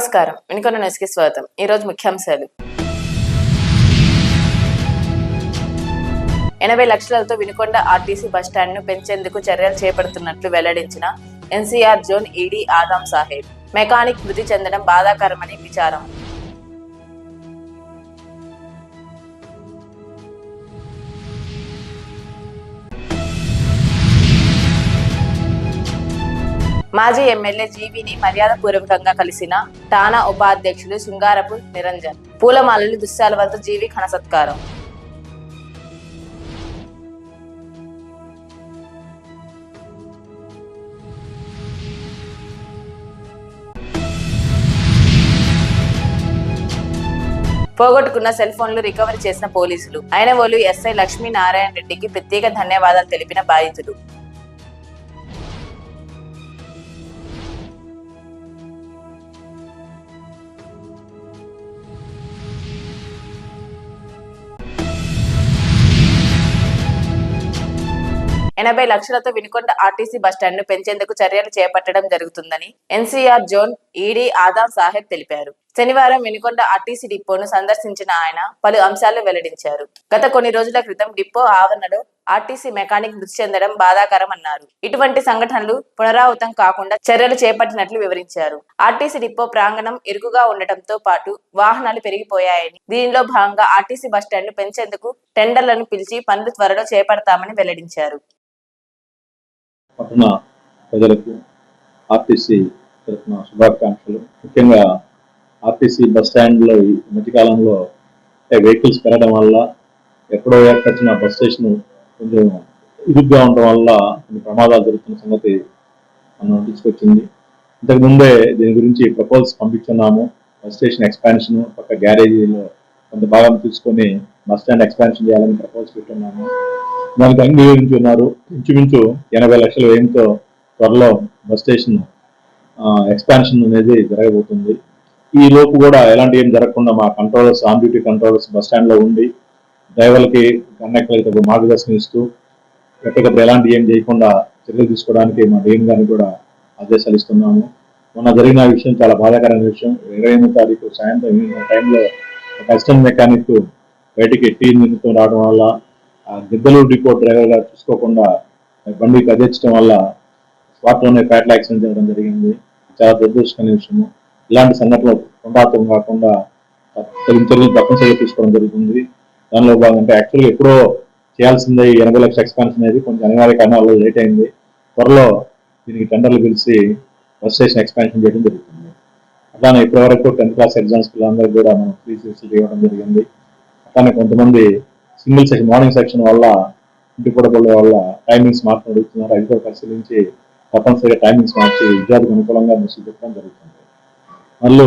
నమస్కారం. వినుకొండ న్యూస్కి స్వాగతం. ఈరోజు ముఖ్యాంశాలు. ఎనభై లక్షలతో వినుకొండ ఆర్టీసీ బస్టాండ్ను పెంచేందుకు చర్యలు చేపడుతున్నట్లు వెల్లడించిన NCR zone ED Adam Saheb. Mechanic మృతి చెందడం బాధాకరమని విచారం. మాజీ ఎమ్మెల్యే జీవిని మర్యాదపూర్వకంగా కలిసిన టానా ఉపాధ్యక్షులు శృంగారపు నిరంజన్. పూలమాలలు దుశ్శాలవంతు జీవి ఘన సత్కారం. పోగొట్టుకున్న సెల్ ఫోన్లు రికవరీ చేసిన పోలీసులు. అయినవోలు ఎస్ఐ లక్ష్మీనారాయణ రెడ్డికి ప్రత్యేక ధన్యవాదాలు తెలిపిన బాధితులు ఎనభై లక్షలతో వినుకొండ ఆర్టీసీ బస్టాండ్ను పెంచేందుకు చర్యలు చేపట్టడం జరుగుతుందని NCR zone ED Adam Saheb తెలిపారు. శనివారం వినుకొండ ఆర్టీసీ డిపోను సందర్శించిన ఆయన పలు అంశాలు వెల్లడించారు. గత కొన్ని రోజుల క్రితం డిపో ఆవరణలో ఆర్టీసీ మెకానిక్ మృతి చెందడం బాధాకరం అన్నారు ఇటువంటి సంఘటనలు పునరావృతం కాకుండా చర్యలు చేపట్టినట్లు వివరించారు. ఆర్టీసీ డిపో ప్రాంగణం ఇరుకుగా ఉండటంతో పాటు వాహనాలు పెరిగిపోయాయని దీనిలో భాగంగా ఆర్టీసీ బస్టాండ్ను పెంచేందుకు టెండర్లను పిలిచి పనులు త్వరలో చేపడతామని వెల్లడించారు. పట్టణ ప్రజలకు ఆర్టీసీ తరఫున శుభాకాంక్షలు. ముఖ్యంగా ఆర్టీసీ బస్ స్టాండ్లో ఈ మధ్యకాలంలో వెహికల్స్ పెరగడం వల్ల ఎక్కడో ఎక్కడిచిన బస్ స్టేషన్ కొంచెం ఇరుగ్గా ఉండడం వల్ల కొన్ని ప్రమాదాలు జరుగుతున్న సంగతి మనం తీసుకొచ్చింది. ఇంతకు ముందే దీని గురించి ప్రపోజల్స్ పంపించున్నాము. బస్ స్టేషన్ ఎక్స్పాన్షన్ పక్క గ్యారేజీలో కొంత భాగం తీసుకొని బస్ స్టాండ్ ఎక్స్పాన్షన్ చేయాలని ప్రపోజ్ పెట్టున్నాము. దానికి అంగీకరించి ఉన్నారు ఇంచుమించు ఎనభై లక్షల వ్యయంతో త్వరలో బస్ స్టేషన్ ఎక్స్పాన్షన్ అనేది జరగబోతుంది. ఈ లోపు కూడా ఎలాంటి ఏం జరగకుండా మా controllers on duty controllers bus స్టాండ్లో ఉండి డ్రైవర్లకి కండక్టర్లకి మార్గదర్శనం ఇస్తూ ఎప్పటికప్పుడు ఎలాంటి ఏం చేయకుండా చర్యలు తీసుకోవడానికి మా డిఎం గారిని కూడా ఆదేశాలు ఇస్తున్నాము. మొన్న జరిగిన విషయం చాలా బాధాకరమైన విషయం. ఇరవై ఎనిమిది తారీఖు సాయంత్రం టైంలో ఒక అసిస్టెంట్ మెకానిక్ బయటికి టీ నిమిత్తం రావడం వల్ల ఆ డిపో డ్రైవర్ గారు చూసుకోకుండా బండి కదిలించడం వల్ల స్పాట్లోనే ఫ్యాటల్ యాక్సిడెంట్ జరగడం జరిగింది. చాలా దురదృష్టకరమైన విషయము. ఇలాంటి సంఘటనలు పునరావృతం కాకుండా తగిన చర్యలు తప్పనిసరిగా తీసుకోవడం జరుగుతుంది. దానిలో భాగంగా యాక్చువల్గా ఎప్పుడో చేయాల్సిందే ఎనభై లక్షల ఎక్స్పాన్షన్ అనేది. కొంచెం అనివార్య కారణాలు లేట్ అయింది. త్వరలో దీనికి టెండర్లు పిలిచి బస్ స్టేషన్ ఎక్స్పాన్షన్ చేయడం జరుగుతుంది. అట్లానే ఇప్పటివరకు టెన్త్ క్లాస్ ఎగ్జామ్స్ పిల్లలందరికీ కూడా మనం ఫ్రీ సీట్స్ ఇవ్వడం జరిగింది. అట్లానే కొంతమంది సింగిల్ సెక్షన్ మార్నింగ్ సెక్షన్ వల్ల ఇంటి వల్ల టైమింగ్స్ మార్పు అడుగుతున్నారు అది కూడా పరిశీలించి తప్పనిసరిగా టైమింగ్స్ మార్చి విద్యార్థులకు అనుకూలంగా ముసుగు చెప్పడం జరుగుతుంది. మళ్ళీ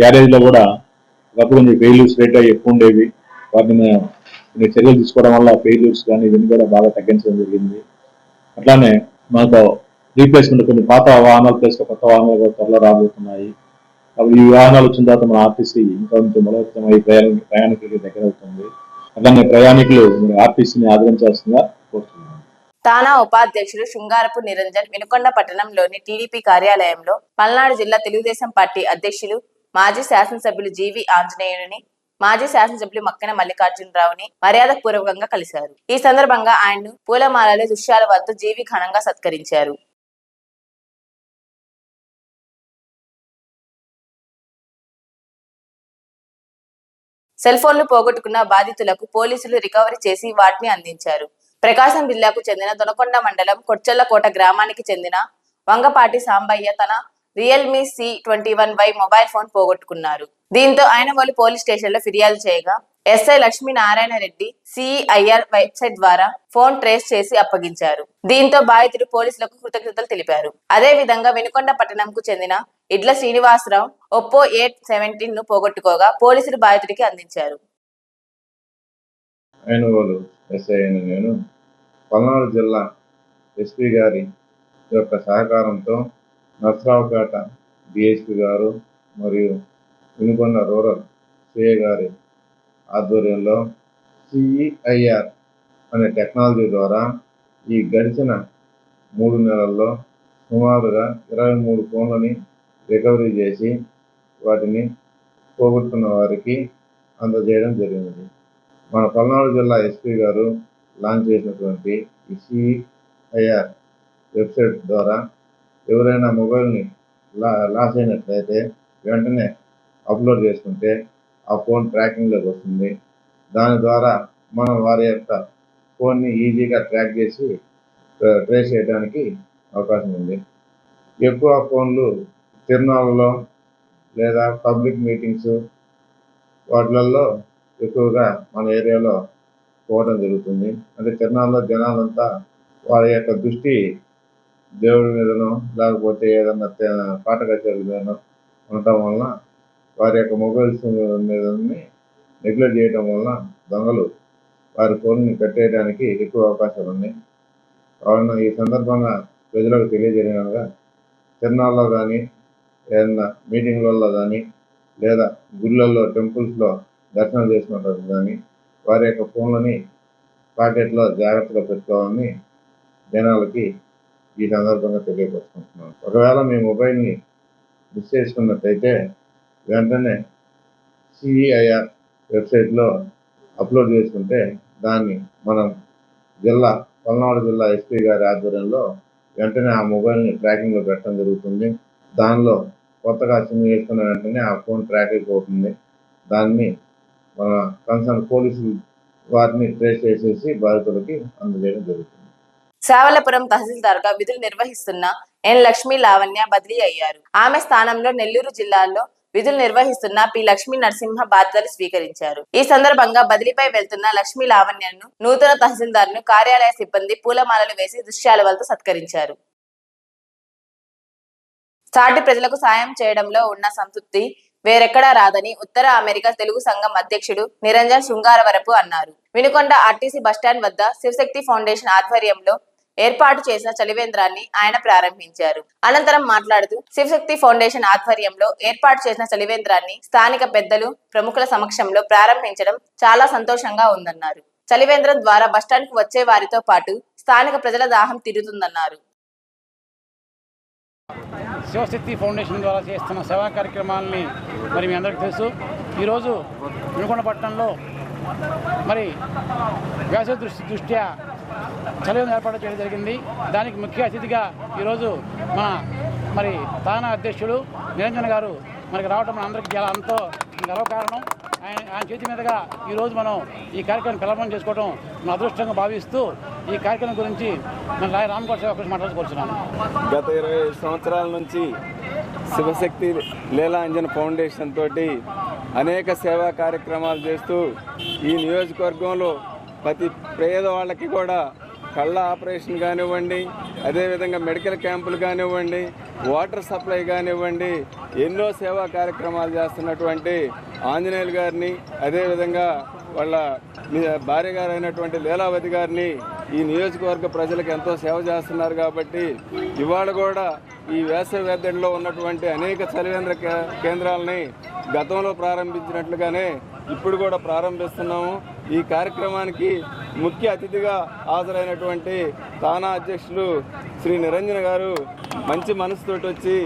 గ్యారేజ్లో కూడా ఒకప్పుడు కొంచెం ఫెయిల్యూర్స్ రేట్ ఎక్కువ ఉండేవి. వాటిని మేము కొన్ని చర్యలు తీసుకోవడం వల్ల ఫెయిల్యూర్స్ కానీ ఇవన్నీ కూడా బాగా తగ్గించడం జరిగింది. అట్లానే మనకు రీప్లేస్మెంట్ కొన్ని పాత వాహనాలు ప్లేస్ కొత్త వాహనాలు కూడా త్వరలో రాబోతున్నాయి. అప్పుడు ఈ వాహనాలు వచ్చిన తర్వాత మన ఆర్టీసీ ఇంకా కొంచెం బలోపేతం ప్రయాణ ప్రయాణికులకి దగ్గర అవుతుంది అట్లానే ప్రయాణికులు ఆర్టీసీని ఆదరించాల్సిందిగా కోరుతున్నాను. తానా ఉపాధ్యక్షులు శృంగారపు నిరంజన్ వినుకొండ పట్టణంలోని టీడీపీ కార్యాలయంలో పల్నాడు జిల్లా తెలుగుదేశం పార్టీ అధ్యక్షులు మాజీ శాసనసభ్యులు జీవి ఆంజనేయుని మాజీ శాసనసభ్యులు మక్కెన మల్లికార్జునరావుని మర్యాదపూర్వకంగా కలిశారు. ఈ సందర్భంగా ఆయన్ను పూలమాలలో దృశ్యాల వద్ద జీవి ఘనంగా సత్కరించారు. సెల్ ఫోన్లు పోగొట్టుకున్న బాధితులకు పోలీసులు రికవరీ చేసి వాటిని అందించారు. ప్రకాశం జిల్లాకు చెందిన దొనకొండ మండలం కొచ్చల్లకోట గ్రామానికి చెందిన వంగపాటి సాంబయ్య తన Realme C twenty one Y mobile phone పోగొట్టుకున్నారు. దీంతో ఆయన వాళ్ళు పోలీస్ స్టేషన్లో ఫిర్యాదు చేయగా SI Lakshminarayana Reddy CIR website ద్వారా ఫోన్ ట్రేస్ చేసి అప్పగించారు. దీంతో బాధితుడు పోలీసులకు కృతజ్ఞతలు తెలిపారు. అదే విధంగా వెనుకొండ పట్టణంకు చెందిన ఇడ్ల శ్రీనివాసరావు ఒప్పో ఎయిట్ సెవెంటీన్ను పోగొట్టుకోగా పోలీసులు బాధితుడికి అందించారు. అయిన ఎస్ఐ అయిన నేను పల్నాడు జిల్లా ఎస్పీ గారి యొక్క సహకారంతో నర్సరావుపేట డిఎస్పీ గారు మరియు వినుకొండ రూరల్ సిఏ గారి ఆధ్వర్యంలో సిఈఐఆర్ అనే టెక్నాలజీ ద్వారా ఈ గడిచిన మూడు నెలల్లో సుమారుగా ఇరవై మూడు ఫోన్లని రికవరీ చేసి వాటిని పోగొట్టుకున్న వారికి అందజేయడం జరిగినది మన పల్నాడు జిల్లా ఎస్పీ గారు లాంచ్ చేసినటువంటి ఈ సిఐఆర్ వెబ్సైట్ ద్వారా ఎవరైనా మొబైల్ని లా లాస్ అయినట్లయితే వెంటనే అప్లోడ్ చేసుకుంటే ఆ ఫోన్ ట్రాకింగ్లోకి వస్తుంది. దాని ద్వారా మనం వారి యొక్క ఫోన్ని ఈజీగా ట్రాక్ చేసి ట్రేస్ చేయడానికి అవకాశం ఉంది. ఎక్కువ ఫోన్లు తిరునాళ్ళలో లేదా పబ్లిక్ మీటింగ్స్ వాటిలలో ఎక్కువగా మన ఏరియాలో పోవడం జరుగుతుంది. అంటే తిరునాళ్ళలో జనాలంతా వారి యొక్క దృష్టి దేవుడి మీదనో లేకపోతే ఏదన్నా పాట కచేరీల మీదనో ఉండటం వలన వారి యొక్క మొబైల్స్ మీద నెగ్లెక్ట్ చేయడం వలన దొంగలు వారి ఫోన్ని కట్టేయడానికి ఎక్కువ అవకాశాలు ఉన్నాయి. కావున ఈ సందర్భంగా ప్రజలకు తెలియజేయగా తిరునాళ్ళలో కానీ ఏదన్నా మీటింగ్లలో కానీ లేదా గుళ్ళల్లో టెంపుల్స్లో దర్శనం చేసుకుంటారు కానీ వారి యొక్క ఫోన్లని పాకెట్లో జాగ్రత్తగా పెట్టుకోవాలని జనాలకి ఈ సందర్భంగా తెలియపరుచుకుంటున్నాను ఒకవేళ మీ మొబైల్ని మిస్ చేసుకున్నట్టయితే వెంటనే సిఈఐఆర్ వెబ్సైట్లో అప్లోడ్ చేసుకుంటే దాన్ని మనం జిల్లా పల్నాడు జిల్లా ఎస్పీ గారి ఆధ్వర్యంలో వెంటనే ఆ మొబైల్ని ట్రాకింగ్లో పెట్టడం జరుగుతుంది. దానిలో కొత్తగా సిమ్ వేసుకున్న వెంటనే ఆ ఫోన్ ట్రాక్ అయిపోతుంది దాన్ని మన కన్సర్న్ పోలీసు వారిని ట్రేస్ చేసేసి బాధితులకి అందజేయడం జరుగుతుంది. శావలపురం తహసీల్దార్గా విధులు నిర్వహిస్తున్న ఎన్ లక్ష్మీ లావణ్య బదిలీ అయ్యారు. ఆమె స్థానంలో నెల్లూరు జిల్లాలో విధులు నిర్వహిస్తున్న పి లక్ష్మీ నరసింహ బాధ్యతలు స్వీకరించారు. ఈ సందర్భంగా బదిలీపై వెళ్తున్న లక్ష్మీ లావణ్యను నూతన తహసీల్దార్ను కార్యాలయ సిబ్బంది పూలమాలలు వేసి దృశ్యాల వలతో సత్కరించారు. సాటి ప్రజలకు సాయం చేయడంలో ఉన్న సంతృప్తి వేరెక్కడా రాదని ఉత్తర అమెరికా తెలుగు సంఘం అధ్యక్షుడు నిరంజన్ శృంగారవరపు అన్నారు. వినుకొండ ఆర్టీసీ బస్టాండ్ వద్ద శివశక్తి ఫౌండేషన్ ఆధ్వర్యంలో ఏర్పాటు చేసిన చలివేంద్రాన్ని ఆయన ప్రారంభించారు. అనంతరం మాట్లాడుతూ శివశక్తి ఫౌండేషన్ ఆధ్వర్యంలో ఏర్పాటు చేసిన చలివేంద్రాన్ని స్థానిక పెద్దలు ప్రముఖుల సమక్షంలో ప్రారంభించడం చాలా సంతోషంగా ఉందన్నారు. చలివేంద్రం ద్వారా బస్టాండ్కు వచ్చే వారితో పాటు స్థానిక ప్రజల దాహం తీరుతుందన్నారు. శివశక్తి ఫౌండేషన్ ద్వారా చేస్తున్న సేవా కార్యక్రమాలని మరి మీ అందరికీ తెలుసు. ఈరోజు వినుకొండ పట్టణంలో మరి వ్యవసాయ దృష్టి దృష్ట్యా చలివేంద్రం ఏర్పాటు చేయడం జరిగింది. దానికి ముఖ్య అతిథిగా ఈరోజు మన మరి తానా అధ్యక్షుడు నిరంజన్ గారు మనకి రావడం మన అందరికీ చాలా ఎంతో గర్వకారణం ఆయన ఆయన చేతి మీదుగా ఈరోజు మనం ఈ కార్యక్రమం ప్రారంభం చేసుకోవడం మన అదృష్టంగా భావిస్తూ ఈ కార్యక్రమం గురించి నేను రాయ రామ్ సేవ గురించి మాట్లాడుకోవచ్చున్నాను గత ఇరవై సంవత్సరాల నుంచి శివశక్తి లీలాంజన్ ఫౌండేషన్ తోటి అనేక సేవా కార్యక్రమాలు చేస్తూ ఈ నియోజకవర్గంలో ప్రతి పేదవాళ్ళకి కూడా కళ్ళ ఆపరేషన్ కానివ్వండి అదేవిధంగా మెడికల్ క్యాంపులు కానివ్వండి వాటర్ సప్లై కానివ్వండి ఎన్నో సేవా కార్యక్రమాలు చేస్తున్నటువంటి ఆంజనేయులు గారిని అదేవిధంగా వాళ్ళ మీ- భార్య గారు అయినటువంటి లీలావతి గారిని ఈ నియోజకవర్గ ప్రజలకు ఎంతో సేవ చేస్తున్నారు కాబట్టి ఇవాళ కూడా ఈ వేసవి వేద్దడిలో ఉన్నటువంటి అనేక చలివేంద్ర కే- కేంద్రాలని గతంలో ప్రారంభించినట్లుగానే ఇప్పుడు కూడా ప్రారంభిస్తున్నాము. ఈ కార్యక్రమానికి ముఖ్య అతిథిగా హాజరైనటువంటి తానా అధ్యక్షులు శ్రీ నిరంజన్ గారు మంచి మనసుతోటి వచ్చి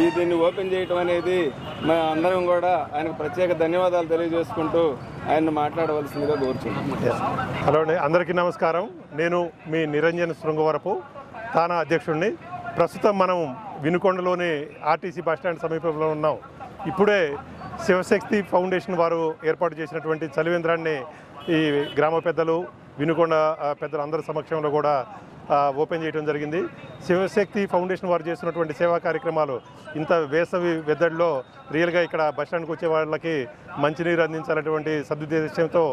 ఈ దీన్ని ఓపెన్ చేయటం అనేది మా అందరం కూడా ఆయనకు ప్రత్యేక ధన్యవాదాలు తెలియజేసుకుంటూ ఆయన్ని మాట్లాడవలసిందిగా కోరుచున్నాం. హలో అండి అందరికీ నమస్కారం. నేను మీ నిరంజన్ శృంగవరపు తానా అధ్యక్షుడిని ప్రస్తుతం మనం వినుకొండలోని ఆర్టీసీ బస్టాండ్ సమీపంలో ఉన్నాం. ఇప్పుడే శివశక్తి ఫౌండేషన్ వారు ఏర్పాటు చేసినటువంటి చలివేంద్రాన్ని ఈ గ్రామ పెద్దలు వినుకొండ పెద్దలు అందరి సమక్షంలో కూడా ఓపెన్ చేయడం జరిగింది. శివశక్తి ఫౌండేషన్ వారు చేస్తున్నటువంటి సేవా కార్యక్రమాలు ఇంత వేసవి వెద్దడిలో రియల్గా ఇక్కడ బస్టాండ్కి వచ్చే వాళ్ళకి మంచినీరు అందించాలనేటువంటి సదుద్దేశంతో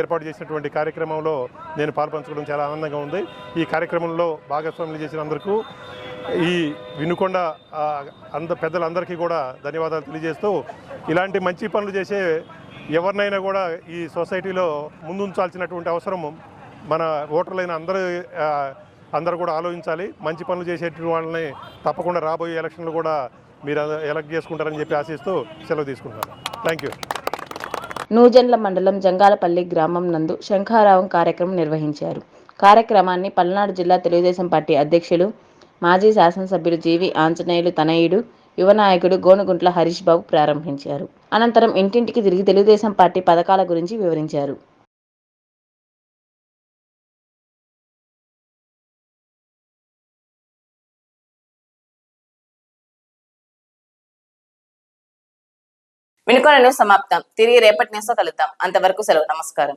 ఏర్పాటు చేసినటువంటి కార్యక్రమంలో నేను పాల్పంచుకోవడం చాలా ఆనందంగా ఉంది. ఈ కార్యక్రమంలో భాగస్వాములు అందరికీ ఈ వినుకొండ అంద పెద్దలందరికీ కూడా ధన్యవాదాలు తెలియజేస్తూ ఇలాంటి మంచి పనులు చేసే ఎవరినైనా కూడా ఈ సొసైటీలో ముందుంచాల్సినటువంటి అవసరం మన ఓటర్లైన అందరూ అందరూ కూడా ఆలోచించాలి. మంచి పనులు చేసేటువంటి వాళ్ళని తప్పకుండా రాబోయే ఎలక్షన్లు కూడా మీరు ఎలక్ట్ చేసుకుంటారని చెప్పి ఆశిస్తూ సెలవు తీసుకుంటున్నాను. థ్యాంక్ యూ నూజెండ్ల మండలం జంగాలపల్లి గ్రామం నందు శంఖారావం కార్యక్రమం నిర్వహించారు. కార్యక్రమాన్ని పల్నాడు జిల్లా తెలుగుదేశం పార్టీ అధ్యక్షులు మాజీ శాసనసభ్యులు జీవి ఆంజనేయులు తనయుడు యువ నాయకుడు గోనుగుంట్ల హరీష్ బాబు ప్రారంభించారు. అనంతరం ఇంటింటికి తిరిగి తెలుగుదేశం పార్టీ పథకాల గురించి వివరించారు. వినుకోనను సమాప్తం. తిరిగి రేపటి న్యూస్ కలుద్దాం. అంతవరకు సెలవు. నమస్కారం.